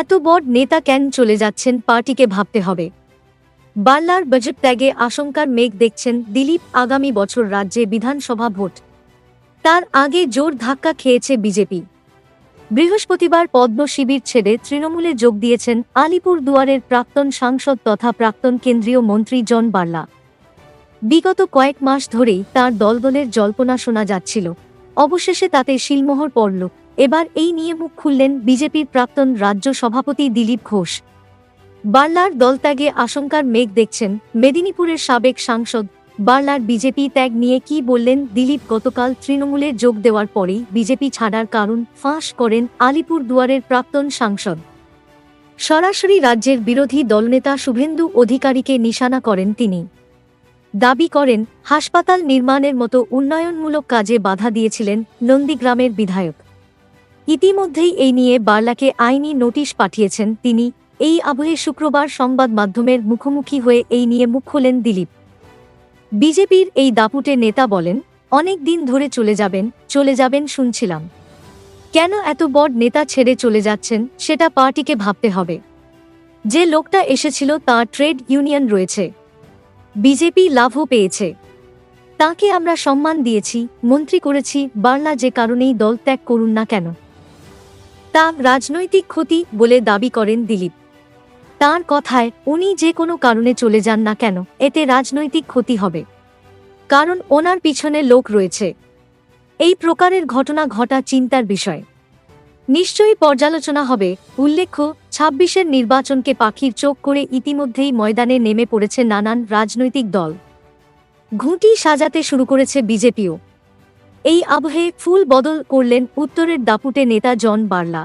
এত বড় নেতা কেন চলে যাচ্ছেন পার্টিকে ভাবতে হবে। বাল্লার বাজেট ত্যাগে আশঙ্কার মেঘ দেখছেন দিলীপ আগামী বছর রাজ্যে বিধানসভা ভোট। তার আগে জোর ধাক্কা খেয়েছে বিজেপি। বৃহস্পতিবার পদ্ম শিবির ছেড়ে তৃণমূলে যোগ দিয়েছেন আলিপুর দুয়ারের প্রাক্তন সাংসদ তথা প্রাক্তন কেন্দ্রীয় মন্ত্রী জন বার্লা। বিগত কয়েক মাস ধরেই তার দলদলের জল্পনা শোনা যাচ্ছিল। অবশেষে তাতে শিলমোহর পড়ল। এবার এই নিয়ে মুখ খুললেন বিজেপির প্রাক্তন রাজ্য সভাপতি দিলীপ ঘোষ। বার্লার দলত্যাগে আশঙ্কার মেঘ দেখছেন মেদিনীপুরের সাবেক সাংসদ। বার্লার বিজেপি ত্যাগ নিয়ে কি বললেন দিলীপ গতকাল তৃণমূলে যোগ দেওয়ার পরেই বিজেপি ছাড়ার কারণ ফাঁস করেন আলিপুর দুয়ারের প্রাক্তন সাংসদ। সরাসরি রাজ্যের বিরোধী দলনেতা শুভেন্দু অধিকারীকে নিশানা করেন তিনি। দাবি করেন, হাসপাতাল নির্মাণের মতো উন্নয়নমূলক কাজে বাধা দিয়েছিলেন নন্দীগ্রামের বিধায়ক। ইতিমধ্যেই এই নিয়ে বার্লাকে আইনি নোটিশ পাঠিয়েছেন তিনি। এই আবহে শুক্রবার সংবাদ মাধ্যমের মুখোমুখি হয়ে এই নিয়ে মুখ খোলেন দিলীপ। বিজেপির এই দাপুটে নেতা বলেন, অনেক দিন ধরে চলে যাবেন চলে যাবেন শুনছিলাম। কেন এত বড় নেতা ছেড়ে চলে যাচ্ছেন, সেটা পার্টিকে ভাবতে হবে। যে লোকটা এসেছিল তার ট্রেড ইউনিয়ন রয়েছে। বিজেপি লাভও পেয়েছে। তাকে আমরা সম্মান দিয়েছি, মন্ত্রী করেছি, বার্লা যে কারণেই দল ত্যাগ করুন না কেন। তা রাজনৈতিক ক্ষতি বলে দাবি করেন দিলীপ। তার কথায় উনি যে কোনো কারণে চলে যান না কেন, এতে রাজনৈতিক ক্ষতি হবে। কারণ ওনার পিছনে লোক রয়েছে। এই প্রকারের ঘটনা ঘটা চিন্তার বিষয়। নিশ্চয়ই পর্যালোচনা হবে, উল্লেখ্য, ছাব্বিশের নির্বাচনকে পাখির চোখ করে ইতিমধ্যেই ময়দানে নেমে পড়েছে নানান রাজনৈতিক দল। ঘুঁটি সাজাতে শুরু করেছে বিজেপিও। এই আবহে ফুল বদল করলেন উত্তরের দাপুটে নেতা জন বার্লা।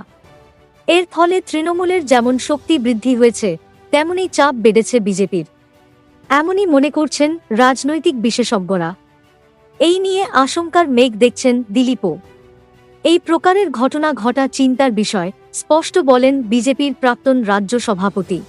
এর ফলে তৃণমূলের যেমন শক্তি বৃদ্ধি হয়েছে তেমনি চাপ বেড়েছে বিজেপির। এমনই মনে করছেন রাজনৈতিক বিশেষজ্ঞরা। এই নিয়ে আশঙ্কার মেঘ দেখছেন দিলীপও। এই প্রকারের ঘটনা ঘটা চিন্তার বিষয়, স্পষ্ট বলেন বিজেপির প্রাক্তন রাজ্য সভাপতি।